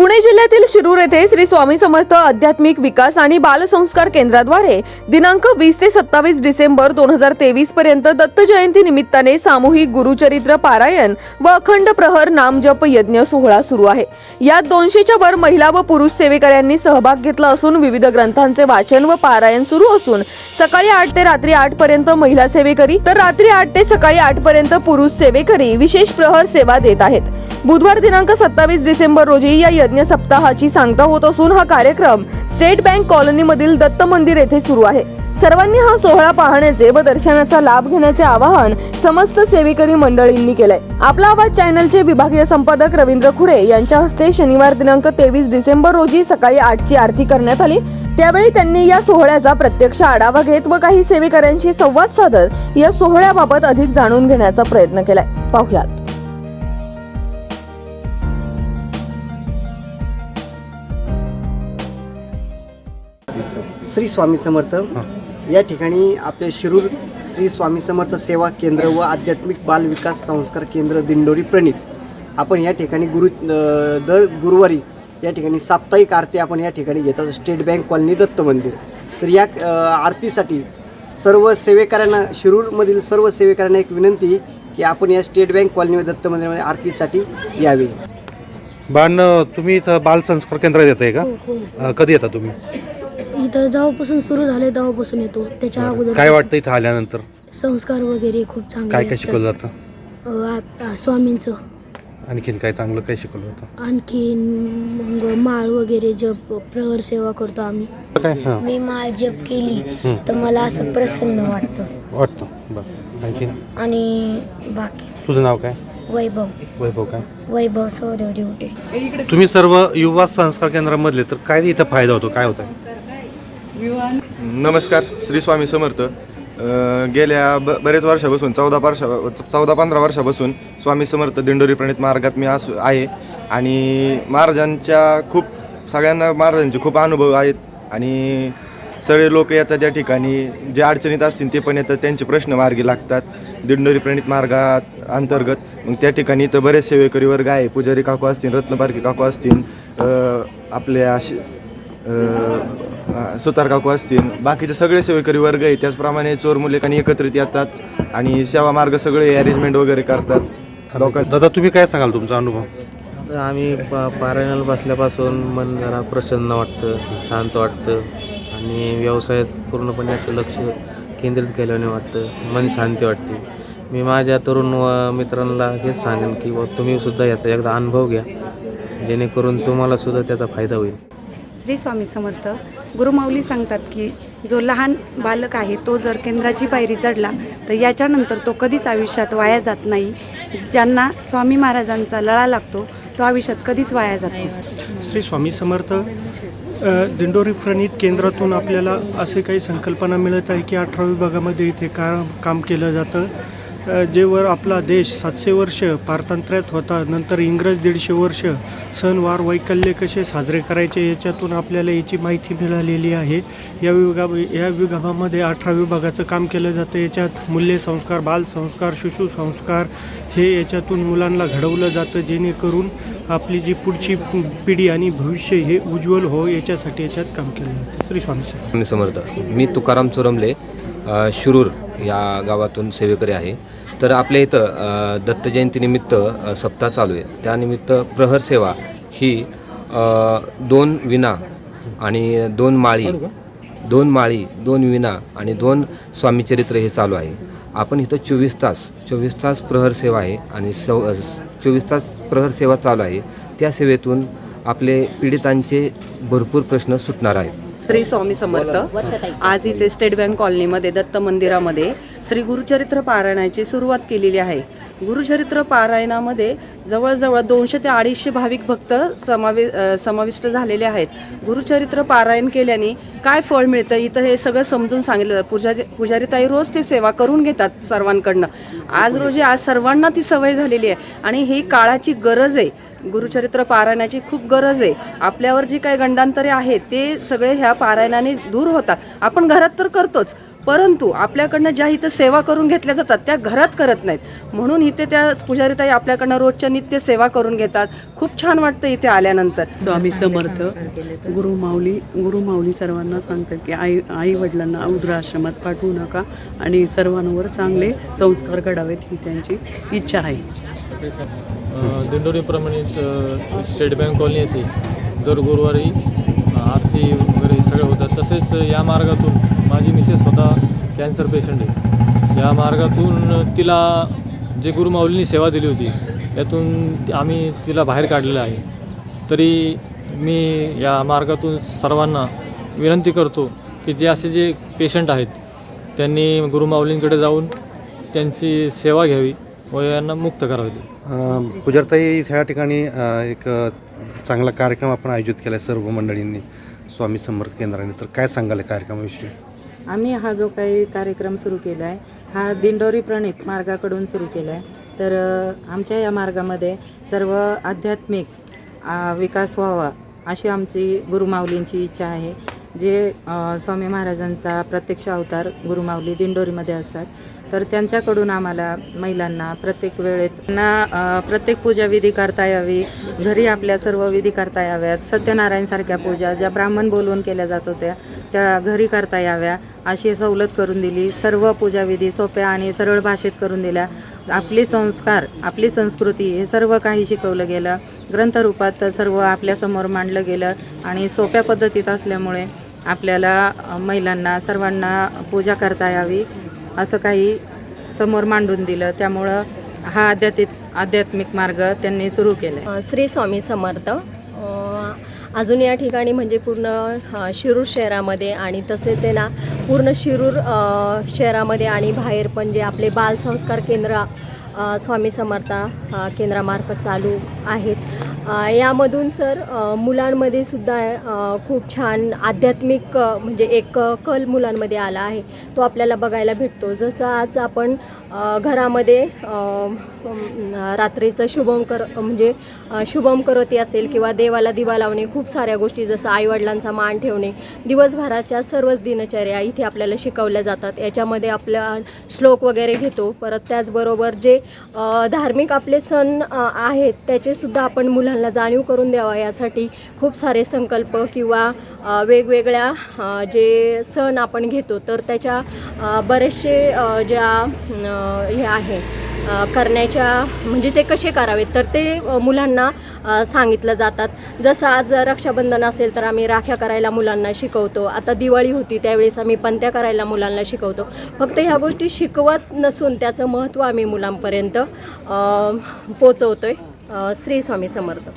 पुणे जिल्ह्यातील शिरूर येथे श्री स्वामी समर्थ आध्यात्मिक विकास आणि बालसंस्कार केंद्राद्वारे दिनांक वीस ते सत्तावीस डिसेंबर दोन हजार तेवीस पर्यंत दत्त जयंती निमित्ताने सामूहिक गुरुचरित्र पारायण व अखंड प्रहर नामजप यज्ञ सोहळा सुरू आहे. यात दोनशेच्या वर महिला व पुरुष सेवेकऱ्यांनी सहभाग घेतला असून विविध ग्रंथांचे वाचन व पारायण सुरू असून सकाळी आठ ते रात्री आठ पर्यंत महिला सेवेकरी तर रात्री आठ ते सकाळी आठ पर्यंत पुरुष सेवेकरी विशेष प्रहर सेवा देत आहेत. बुधवार दिनांक सत्तावीस डिसेंबर रोजी या यज्ञ सप्ताहाची सांगता होत असून हा कार्यक्रम स्टेट बँक कॉलनीमधील दत्त मंदिर येथे सुरू आहे. सर्वांनी हा सोहळा पाहण्याचे व दर्शनाचा लाभ घेण्याचे आवाहन समस्त सेवेकरी मंडळींनी केलंय. आपला आवाज चॅनलचे विभागीय संपादक रवींद्र खुडे यांच्या हस्ते शनिवार दिनांक तेवीस डिसेंबर रोजी सकाळी आठची आरती करण्यात आली. त्यावेळी त्यांनी या सोहळ्याचा प्रत्यक्ष आढावा घेत व काही सेवेकऱ्यांशी संवाद साधत या सोहळ्याबाबत अधिक जाणून घेण्याचा प्रयत्न केलाय. पाहुयात. श्री स्वामी समर्थ. या ठिकाणी आपले शिरूर श्री स्वामी समर्थ सेवा केंद्र व आध्यात्मिक बाल विकास संस्कार केंद्र दिंडोरी प्रणित. आपण या ठिकाणी गुरु दर गुरुवारी या ठिकाणी साप्ताहिक आरती आपण या ठिकाणी घेत असतो. स्टेट बँक कॉलनी दत्त मंदिर. तर या आरतीसाठी सर्व सेवेकऱ्यांना शिरूरमधील सर्व सेवेकऱ्यांना एक विनंती की आपण या स्टेट बँक कॉलनी व दत्त मंदिरामध्ये आरतीसाठी यावे. बाण तुम्ही इथं बाल संस्कार केंद्रात येत आहे का हो. अं, कधी येता तुम्ही? इथं जेव्हापासून सुरू झाले तेव्हापासून येतो. त्याच्या अगोदर काय वाटतं इथं आल्यानंतर? संस्कार वगैरे खूप चांगले काय काय असतात. शिकवलं जातं अ, आ- आ- स्वामींचं. आणखीन काय चांगलं काय शिकवलं होतं? आणखीन मग माळ वगैरे जप प्रहर सेवा करतो आम्ही. काय? हां. मी माळ जप केली तर मला असं प्रसन्न वाटतं. वाटतं. बरं. आणखीन? आणि बाकी? तुझं नाव काय? वैभव. वैभव काय? वैभव सहदेव दिवटे. तुम्ही सर्व युवा संस्कार केंद्रामधले तर काय इथं फायदा होतो? काय होतं नमस्कार श्री स्वामी समर्थ. गेल्या ब बरेच वर्षापासून चौदा वर्षा चौदा पंधरा वर्षापासून स्वामी समर्थ दिंडोरी प्रणित मार्गात मी असू आहे. आणि महाराजांच्या खूप सगळ्यांना महाराजांचे खूप अनुभव आहेत. आणि सगळे लोक येतात त्या ठिकाणी. जे अडचणीत असतील ते पण येतात. त्यांचे प्रश्न मार्गी लागतात. दिंडोरी प्रणित मार्गात अंतर्गत. मग त्या ठिकाणी तर बरेच सेवेकरी वर्ग आहे. पुजारी काकू असतील रत्नपारखी काकू असतील आपल्या सुतार काकू असतील बाकीचे सगळे सेवेकरी वर्ग आहे. त्याचप्रमाणे चोर मुलेकांनी एकत्रित येतात आणि सेवा मार्ग सगळे अरेंजमेंट वगैरे करतात. लोकां दादा तुम्ही काय सांगाल तुमचा अनुभव? तर आम्ही पा पारायणाला बसल्यापासून मन जरा प्रसन्न वाटतं शांत वाटतं आणि व्यवसायात पूर्णपणे असं लक्ष केंद्रित केल्याने वाटतं मन शांती वाटते. मी माझ्या तरुण व मित्रांना हेच सांगेन की तुम्ही सुद्धा याचा एकदा अनुभव घ्या. जेणेकरून तुम्हाला सुद्धा त्याचा फायदा होईल. श्री स्वामी समर्थ गुरुमाऊली सांगतात की जो लहान बालक आहे तो जर केंद्राची पायरी चढला तर याच्यानंतर तो कधीच आयुष्यात वाया जात नाही. ज्यांना स्वामी महाराजांचा लळा लागतो तो आयुष्यात कधीच वाया जात नाही. श्री स्वामी समर्थ दिंडोरी प्रणित केंद्रातून आपल्याला असे काही संकल्पना मिळत आहे की अठरा विभागामध्ये इथे का काम केलं जातं? जेवर आपला देश सातशे वर्ष पारतंत्र्यात होता नंतर इंग्रज दीडशे वर्ष सणवार वैकल्य कसे साजरे करायचे याच्यातून आपल्याला याची माहिती मिळालेली आहे. या विभागा या विभागामध्ये अठरा विभागाचं काम केलं जातं. याच्यात मूल्यसंस्कार बालसंस्कार शिशुसंस्कार हे याच्यातून मुलांना घडवलं जातं. जेणेकरून आपली जी पुढची पिढी आणि भविष्य हे उज्ज्वल हो याच्यासाठी याच्यात काम केलं जातं. श्री स्वामी समर्थ. समर्थ. मी तुकाराम चोरमले शुरूर शिरूर. या गावातून सेवेकरी आहे. तर आपल्या इथं दत्त जयंतीनिमित्त सप्ताह चालू आहे. त्यानिमित्त प्रहर सेवा ही दोन विना आणि दोन माळी दोन माळी दोन विना आणि दोन स्वामीचरित्र हे चालू आहे. आपण इथं चोवीस तास चोवीस तास प्रहर सेवा आहे आणि सव चोवीस तास प्रहर सेवा चालू आहे. त्या सेवेतून आपले पीडितांचे भरपूर प्रश्न सुटणार आहेत. श्री स्वामी समर्थ. आज इथे स्टेट बँक कॉलनीमध्ये दत्त मंदिरामध्ये श्री गुरुचरित्र पारायणाची सुरुवात केलेली आहे. गुरुचरित्र पारायणामध्ये जवळजवळ दोनशे ते अडीचशे भाविक भक्त समावे समाविष्ट झालेले आहेत. गुरुचरित्र पारायण केल्याने काय फळ मिळतं? इथं हे सगळं समजून सांगितलं. जातं पुजारी पुजारीताई रोज ते सेवा करून घेतात सर्वांकडनं. आज रोजी आज सर्वांना ती सवय झालेली आहे. आणि ही काळाची गरज आहे. गुरुचरित्र पारायणाची खूप गरज आहे. आपल्यावर जी काही गंडांतरे आहेत ते सगळे ह्या पारायणाने दूर होतात. आपण घरात तर करतोच. परंतु आपल्याकडनं ज्या इथं सेवा करून घेतल्या जातात त्या घरात करत नाहीत. म्हणून इथे त्या पुजारीताई आपल्याकडनं रोजच्या नित्य सेवा करून घेतात. खूप छान वाटतं इथे आल्यानंतर. स्वामी समर्थ गुरु माऊली गुरु माऊली सर्वांना सांगतात की आई आई वडिलांना वृद्धाश्रमात पाठवू नका आणि सर्वांवर चांगले संस्कार घडावेत ही त्यांची इच्छा आहे. दिंडोरी प्रमाणित अ, स्टेट बँक कॉलनी येथे दर गुरुवारी आरती वगैरे सगळं होतात तसेच या मार्गातून माझी मिसेस स्वतः कॅन्सर पेशंट आहे. या मार्गातून तिला जे गुरुमाऊलींनी सेवा दिली होती यातून आम्ही तिला बाहेर काढलेलं आहे. तरी मी या मार्गातून सर्वांना विनंती करतो की जे असे जे पेशंट आहेत त्यांनी गुरुमाऊलींकडे जाऊन त्यांची सेवा घ्यावी व यांना मुक्त करावी. पुजारताई ह्या ठिकाणी एक चांगला कार्यक्रम आपण आयोजित केला आहे सर्व मंडळींनी स्वामी समर्थ केंद्राने. तर काय सांगाल कार्यक्रमाविषयी? आम्ही हा जो काही कार्यक्रम सुरू केला आहे हा दिंडोरी प्रणित मार्गाकडून सुरू केला आहे. तर आमच्या या मार्गामध्ये सर्व आध्यात्मिक विकास व्हावा अशी आमची गुरुमाऊलींची इच्छा आहे. जे स्वामी महाराजांचा प्रत्यक्ष अवतार गुरुमाऊली दिंडोरीमध्ये असतात तर त्यांच्याकडून आम्हाला महिलांना प्रत्येक वेळेत त्यांना प्रत्येक पूजा विधी करता यावी. घरी आपल्या सर्व विधी करता याव्यात. सत्यनारायणसारख्या पूजा ज्या ब्राह्मण बोलवून केल्या जात होत्या त्या घरी करता याव्या अशी सवलत करून दिली. सर्व पूजाविधी सोप्या आणि सरळ भाषेत करून दिल्या. आपले संस्कार आपली संस्कृती हे सर्व काही शिकवलं गेलं. ग्रंथरूपात सर्व आपल्यासमोर मांडलं गेलं आणि सोप्या पद्धतीत असल्यामुळे आपल्याला महिलांना सर्वांना पूजा करता यावी. असं काही समोर मांडून दिलं. त्यामुळं हा आध्यात्मिक आध्यात्मिक मार्ग त्यांनी सुरू केला श्री स्वामी समर्थ. अजून या ठिकाणी म्हणजे पूर्ण शिरूर शहरामध्ये आणि तसेच आहे ना पूर्ण शिरूर शहरामध्ये आणि बाहेर पण जे आपले बालसंस्कार केंद्र स्वामी समर्थ केंद्रामार्फत चालू आहेत. यामधून सर मुलांमध्ये सुद्धा खूप छान आध्यात्मिक म्हणजे एक कल मुलांमध्ये आला आहे. तो आपल्याला बघायला भेटतो. जसं आज आपण घरामध्ये रात्रीचं शुभम कर म्हणजे शुभम करती असेल किंवा देवाला दिवा लावणे खूप साऱ्या गोष्टी जसं आईवडिलांचा मान ठेवणे दिवसभराच्या सर्वच दिनचर्या इथे आपल्याला शिकवल्या जातात. याच्यामध्ये आपल्या श्लोक वगैरे घेतो. परत त्याचबरोबर जे धार्मिक आपले सण आहेत त्याचेसुद्धा आपण मुलांना जाणीव करून द्यावा. यासाठी खूप सारे संकल्प किंवा वेगवेगळ्या जे सण आपण घेतो तर त्याच्या बरेचसे ज्या हे आहे करण्याच्या म्हणजे ते कसे करावेत? तर ते मुलांना सांगितलं जातात. जसं आज रक्षाबंधन असेल तर आम्ही राख्या करायला मुलांना शिकवतो. आता दिवाळी होती त्यावेळेस आम्ही पंत्या करायला मुलांना शिकवतो. फक्त ह्या गोष्टी शिकवत नसून त्याचं महत्त्व आम्ही मुलांपर्यंत पोचवतो आहे श्री स्वामी समर्थ.